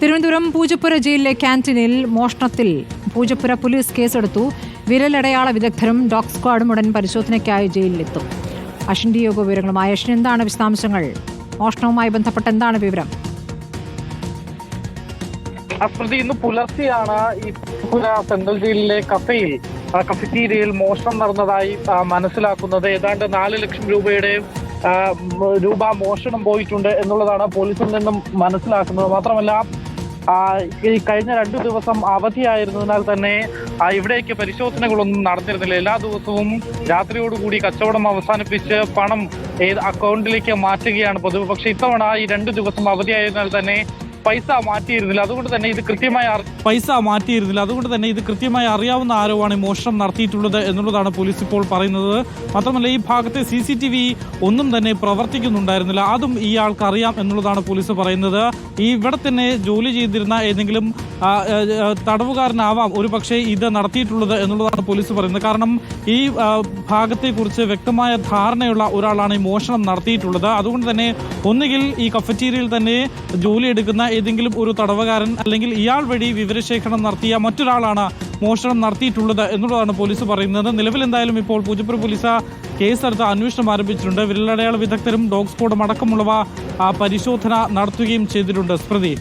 തിരുവനന്തപുരം പൂജപ്പുര ജയിലിലെ ക്യാന്റീനിൽ മോഷണത്തിൽ പൂജപ്പുര പോലീസ് കേസെടുത്തു. വിരലടയാള വിദഗ്ധരും ഡോഗ് സ്ക്വാഡും ഉടൻ പരിശോധനയ്ക്കായി ജയിലിലെത്തും. അഷിന്റെ യോഗ വിവരങ്ങളുമായി അഷിൻ എന്താണ് വിശദാംശങ്ങൾ? മോഷണവുമായി ബന്ധപ്പെട്ട് എന്താണ് വിവരം? അസ്മൃതി ഇന്ന് പുലർച്ചെയാണ് ഈ പുര സെൻട്രൽ ജയിലിലെ കഫയിൽ കഫറ്റീരിയയിൽ മോഷണം നടന്നതായി മനസ്സിലാക്കുന്നത്. ഏതാണ്ട് നാല് ലക്ഷം രൂപയുടെ രൂപ മോഷണം പോയിട്ടുണ്ട് എന്നുള്ളതാണ് പോലീസിൽ നിന്നും മനസ്സിലാക്കുന്നത്. മാത്രമല്ല ഈ കഴിഞ്ഞ രണ്ടു ദിവസം അവധിയായിരുന്നതിനാൽ തന്നെ ഇവിടേക്ക് പരിശോധനകളൊന്നും നടന്നിരുന്നില്ല. എല്ലാ ദിവസവും രാത്രിയോടുകൂടി കച്ചവടം അവസാനിപ്പിച്ച് പണം അക്കൗണ്ടിലേക്ക് മാറ്റുകയാണ് പതിവ്. പക്ഷെ ഇത്തവണ ഈ രണ്ടു ദിവസം അവധിയായതിനാൽ തന്നെ പൈസ മാറ്റിയിരുന്നില്ല. അതുകൊണ്ട് തന്നെ ഇത് കൃത്യമായി പൈസ മാറ്റിയിരുന്നില്ല. അതുകൊണ്ട് തന്നെ ഇത് കൃത്യമായി അറിയാവുന്ന ആരോവാണ് ഈ മോഷണം നടത്തിയിട്ടുള്ളത് എന്നുള്ളതാണ് പോലീസ് ഇപ്പോൾ പറയുന്നത്. മാത്രമല്ല ഈ ഭാഗത്തെ സി സി ടി വി ഒന്നും തന്നെ പ്രവർത്തിക്കുന്നുണ്ടായിരുന്നില്ല. അതും ഇയാൾക്ക് അറിയാം എന്നുള്ളതാണ് പോലീസ് പറയുന്നത്. ഈ ഇവിടെ തന്നെ ജോലി ചെയ്തിരുന്ന ഏതെങ്കിലും തടവുകാരനാവാം ഒരു പക്ഷേ ഇത് നടത്തിയിട്ടുള്ളത് എന്നുള്ളതാണ് പോലീസ് പറയുന്നത്. കാരണം ഈ ഭാഗത്തെക്കുറിച്ച് വ്യക്തമായ ധാരണയുള്ള ഒരാളാണ് ഈ മോഷണം നടത്തിയിട്ടുള്ളത്. അതുകൊണ്ട് തന്നെ ഒന്നുകിൽ ഈ കഫറ്റീരിയയിൽ തന്നെ ജോലി എടുക്കുന്ന ഏതെങ്കിലും ഒരു തടവുകാരൻ അല്ലെങ്കിൽ ഇയാൾ വഴി വിവരശേഖരണം നടത്തിയ മറ്റൊരാളാണ് മോഷണം നടത്തിയിട്ടുള്ളത് എന്നുള്ളതാണ് പോലീസ് പറയുന്നത്. നിലവിൽ എന്തായാലും ഇപ്പോൾ പൂജപ്പുര പോലീസ് കേസ് കേസെടുത്ത് അന്വേഷണം ആരംഭിച്ചിട്ടുണ്ട്. വിരലടയാള വിദഗ്ധരും ഡോഗ് സ്ക്വാഡും അടക്കമുള്ളവ പരിശോധന നടത്തുകയും ചെയ്തിട്ടുണ്ട്. സ്മൃതി.